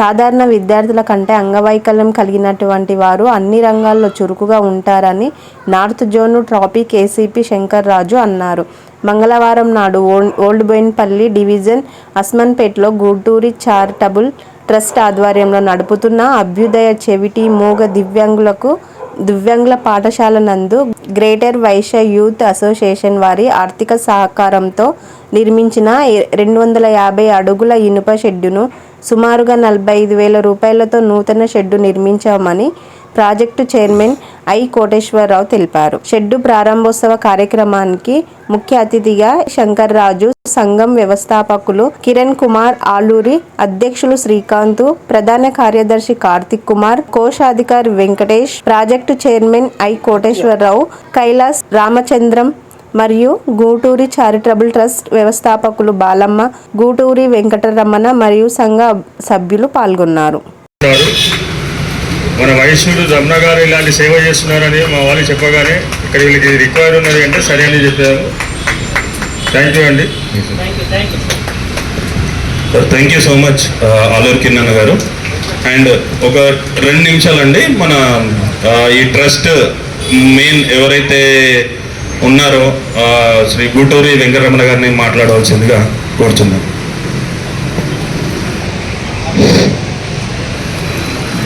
సాధారణ విద్యార్థుల కంటే అంగవైకల్యం కలిగినటువంటి వారు అన్ని రంగాల్లో చురుకుగా ఉంటారని north zone traffic ACP Shankar Raju అన్నారు. మంగళవారం నాడు ఓల్- ఓల్డ్ బోయిన్పల్లి డివిజన్ అస్మన్పేట్లో గుంటూరి చారిటబుల్ ట్రస్ట్ ఆధ్వర్యంలో నడుపుతున్న అభ్యుదయ చెవిటి మూగ దివ్యాంగులకు దివ్యాంగుల పాఠశాల నందు గ్రేటర్ వైశ్య యూత్ అసోసియేషన్ వారి ఆర్థిక సహకారంతో నిర్మించిన రెండు వందల యాభై అడుగుల ఇనుప షెడ్డును సుమారుగా నలభై ఐదు వేల రూపాయలతో నూతన షెడ్డు నిర్మించామని ప్రాజెక్టు చైర్మన్ ఐ కోటేశ్వరరావు తెలిపారు. షెడ్డు ప్రారంభోత్సవ కార్యక్రమానికి ముఖ్య అతిథిగా శంకర్ రాజు సంఘం వ్యవస్థాపకులు కిరణ్ కుమార్ ఆలూరి అధ్యక్షులు శ్రీకాంత్ ప్రధాన కార్యదర్శి కార్తిక్ కుమార్ కోశాధికారి Venkatesh project chairman I Koteswararao Kailas Ramachandram మరియు గూటూరి చారిటబుల్ ట్రస్ట్ వ్యవస్థాపకులు బాలమ్మ గూటూరి వెంకటరమణ మరియు సంఘ సభ్యులు పాల్గొన్నారు. మన వైశ్యుడు రమణ గారు ఇలాంటి సేవ చేస్తున్నారని మా వాళ్ళు చెప్పగానే ఇక్కడ వీళ్ళకి రిక్వైర్ ఉన్నది అంటే సరే అని చెప్పారు. థ్యాంక్ యూ అండి. Thank you so much Aluru Kiran గారు. అండ్ ఒక రెండు నిమిషాలండి మన ఆ, ఈ ట్రస్ట్ మెయిన్ ఎవరైతే ఉన్నారో శ్రీ గూటూరి వెంకటరమణ గారిని మాట్లాడవలసిందిగా కోరుతున్నాను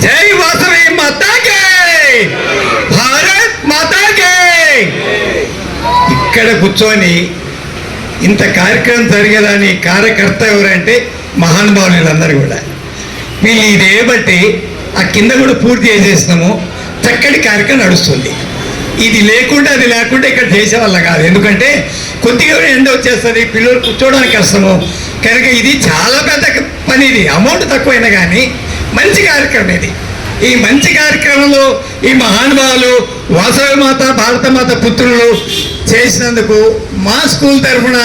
జై వాసవి మాతాకే భారత్ మాతాకే ఇక్కడ కూర్చొని ఇంత కార్యక్రమం జరిగేదాని కార్యకర్త ఎవరంటే మహానుభావులు కూడా. వీళ్ళు ఇదే బట్టి ఆ కింద కూడా పూర్తి చేసేసినాము. చక్కటి కార్యక్రమం నడుస్తుంది. ఇది లేకుండా అది లేకుండా ఇక్కడ చేసేవాళ్ళ కాదు. ఎందుకంటే కొద్దిగా ఎండ వచ్చేస్తుంది పిల్లలు కూర్చోవడానికి కష్టము కనుక ఇది చాలా పెద్ద పని ఇది. అమౌంట్ తక్కువైనా కానీ మంచి కార్యక్రమం ఇది. ఈ మంచి కార్యక్రమంలో ఈ మహానుభావులు వాసవి మాత భారత మాత పుత్రులు చేసినందుకు మా స్కూల్ తరఫున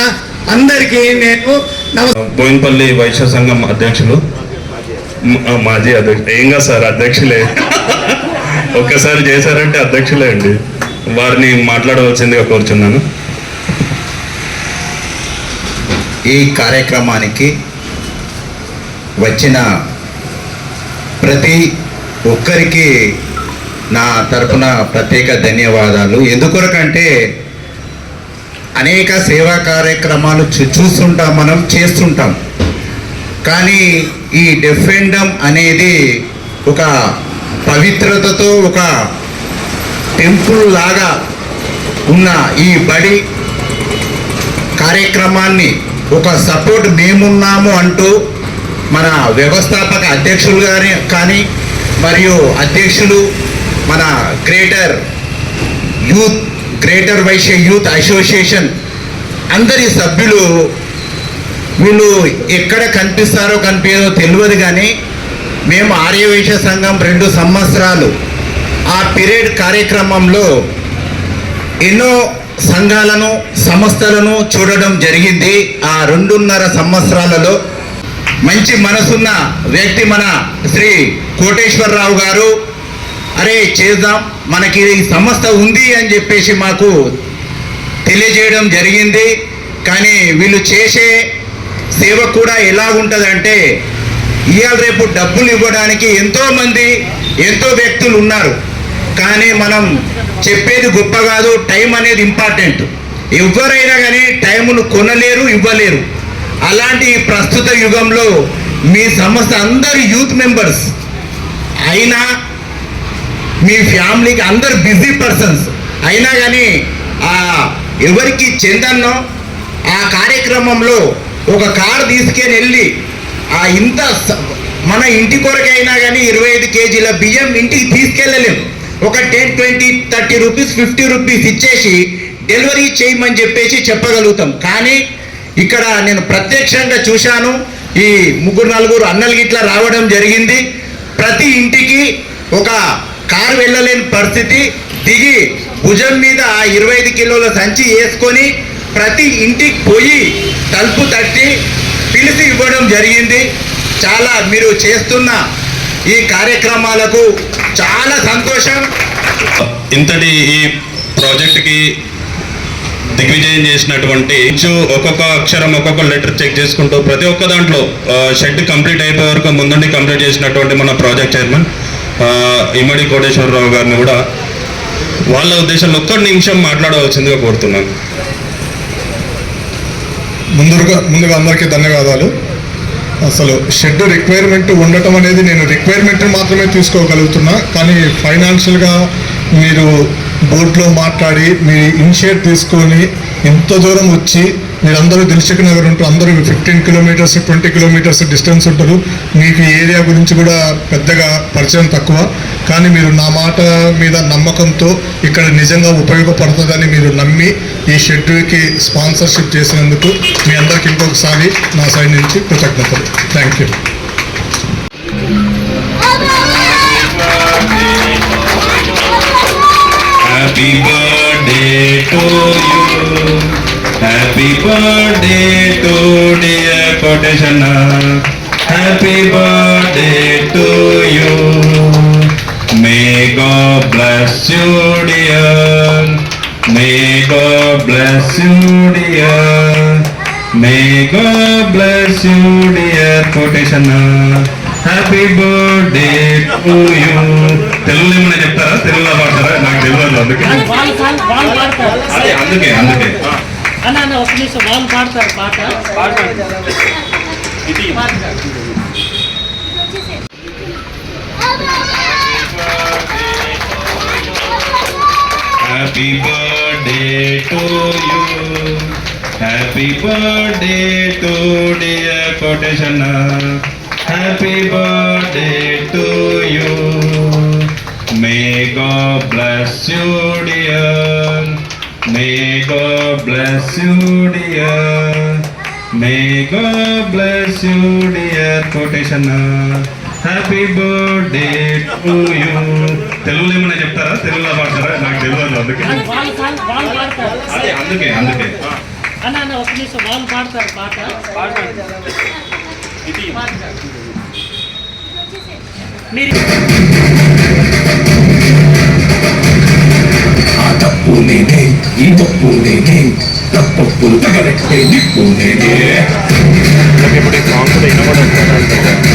అందరికీ నేను బోయినపల్లి వైశ్య సంఘం అధ్యక్షులు. మాజీ అధ్యక్షులు ఏం కాదు సార్ అధ్యక్షులే. ఒక్కసారి చేశారంటే అధ్యక్షులే అండి. వారిని మాట్లాడవలసిందిగా కోరుచున్నాను. ఈ కార్యక్రమానికి వచ్చిన ప్రతి ఒక్కరికి నా తరపున ప్రత్యేక ధన్యవాదాలు. ఎందుకొరకంటే అనేక సేవా కార్యక్రమాలు చూ- చూస్తుంటాం మనం చేస్తుంటాం. కానీ ఈ డెఫెండమ్ అనేది ఒక పవిత్రతతో ఒక టెంపుల్ లాగా ఉన్న ఈ బడి కార్యక్రమాన్ని ఒక సపోర్ట్ మేమున్నాము అంటూ మన వ్యవస్థాపక అధ్యక్షులు కానీ కానీ మరియు అధ్యక్షులు మన greater youth greater Vysya youth association అందరి సభ్యులు వీళ్ళు ఎక్కడ కనిపిస్తారో కనిపించదో తెలియదు కానీ మేము ఆర్యవైశ్య సంఘం రెండు సంవత్సరాలు ఆ పీరియడ్ కార్యక్రమంలో ఎన్నో సంఘాలను సంస్థలను చూడడం జరిగింది. ఆ రెండున్నర సంవత్సరాలలో మంచి మనసున్న వ్యక్తి మన శ్రీ కోటేశ్వరరావు గారు అరే చేద్దాం మనకి సంస్థ ఉంది అని చెప్పేసి మాకు తెలియజేయడం జరిగింది. కానీ వీళ్ళు చేసే సేవ కూడా ఎలా ఉంటుందంటే ఇవాళ రేపు డబ్బులు ఇవ్వడానికి ఎంతోమంది ఎంతో వ్యక్తులు ఉన్నారు. కానీ మనం చెప్పేది గొప్ప కాదు టైం అనేది ఇంపార్టెంట్ ఎవరైనా కానీ టైమును కొనలేరు ఇవ్వలేరు. అలాంటి ప్రస్తుత యుగంలో మీ సంస్థ అందరు యూత్ మెంబర్స్ అయినా మీ ఫ్యామిలీకి అందరు బిజీ పర్సన్స్ అయినా కానీ ఎవరికి చెందన్నో ఆ కార్యక్రమంలో ఒక కారు తీసుకెళ్ళి వెళ్ళి ఆ ఇంత స- మన ఇంటి కొరకైనా కానీ ఇరవై ఐదు కేజీల బియ్యం ఇంటికి తీసుకెళ్ళలేం. ఒక ten twenty thirty rupees fifty rupees ఇచ్చేసి డెలివరీ చేయమని చెప్పేసి చెప్పగలుగుతాం. కానీ ఇక్కడ నేను ప్రత్యక్షంగా చూశాను ఈ ముగ్గురు నలుగురు అన్నలు గిట్లా రావడం జరిగింది. ప్రతి ఇంటికి ఒక కారు వెళ్ళలేని పరిస్థితి. దిగి భుజం మీద ఆ ఇరవై ఐదు కిలోల సంచి వేసుకొని ప్రతి ఇంటికి పోయి తలుపు తట్టి పిలిచి ఇవ్వడం జరిగింది. చాలా మీరు చేస్తున్న ఈ కార్యక్రమాలకు చాలా సంతోషం. ఇంతటి ఈ ప్రాజెక్ట్కి దిగ్విజయం చేసినటువంటి ఇంచు ఒక్కొక్క అక్షరం ఒక్కొక్క లెటర్ చెక్ చేసుకుంటూ ప్రతి ఒక్క దాంట్లో షెడ్ కంప్లీట్ అయిపోయే వరకు ముందుండి కంప్లీట్ చేసినటువంటి మన ప్రాజెక్ట్ చైర్మన్ ఇమ్మడి కోటేశ్వరరావు గారిని కూడా వాళ్ళ ఉద్దేశంలో ఒక్క నిమిషం మాట్లాడవలసిందిగా కోరుతున్నాను. ముందుగా ముందుగా అందరికీ ధన్యవాదాలు. అసలు షెడ్ రిక్వైర్మెంట్ ఉండటం అనేది నేను రిక్వైర్మెంట్ మాత్రమే తీసుకోగలుగుతున్నా కానీ ఫైనాన్షియల్గా మీరు బోర్డులో మాట్లాడి మీ ఇనిషియేట్ తీసుకొని ఇంత దూరం వచ్చి మీరందరూ దిల్సుఖ్ నగర్ ఉంటారు అందరూ fifteen kilometres twenty kilometres distance ఉంటారు. మీకు ఏరియా గురించి కూడా పెద్దగా పరిచయం తక్కువ. కానీ మీరు నా మాట మీద నమ్మకంతో ఇక్కడ నిజంగా ఉపయోగపడుతుందని మీరు నమ్మి ఈ షెడ్యూల్కి స్పాన్సర్షిప్ చేసినందుకు మీ అందరికి ఇంకొకసారి నా సైడ్ నుంచి కృతజ్ఞతలు. Thank you. Happy birthday to you. Happy birthday to dear Kodeshana. Happy birthday to you. May God bless you, dear. May God bless you, dear. May God bless you, dear Kodeshana. Happy birthday to you తెలుగులో ఏమైనా చెప్తారా? తెలుగులో పాడతారా? నాకు తెలియదు అందుకే. అదే అందుకే అందుకే. అన్న ఒక నిమిషం వాళ్ళు పాడతారు పాట. Happy birthday to you happy birthday to dear Koteshan happy birthday to you may God bless you dear may God bless you dear may God bless you dear Koteshan happy birthday to you తెలుగులో ఏమైనా చెప్తారా? తెలుగులో పాడతారా? నాకు తెలియదు అందుకే. వాళ్ళు పాడు- వాళ్ళు పాడతారు. అదే అందుకే అందుకే. అన్న అన్న ఒక నిమిషం వాళ్ళు పాడతారు పాట. మీరు ఆ తప్పు నేనే ఈ తప్పు నేనే తప్పప్పులు తగలెట్టే నిప్పు నేనే ఇప్పుడు ఈ సాంగ్స్ వినబడట్లేదు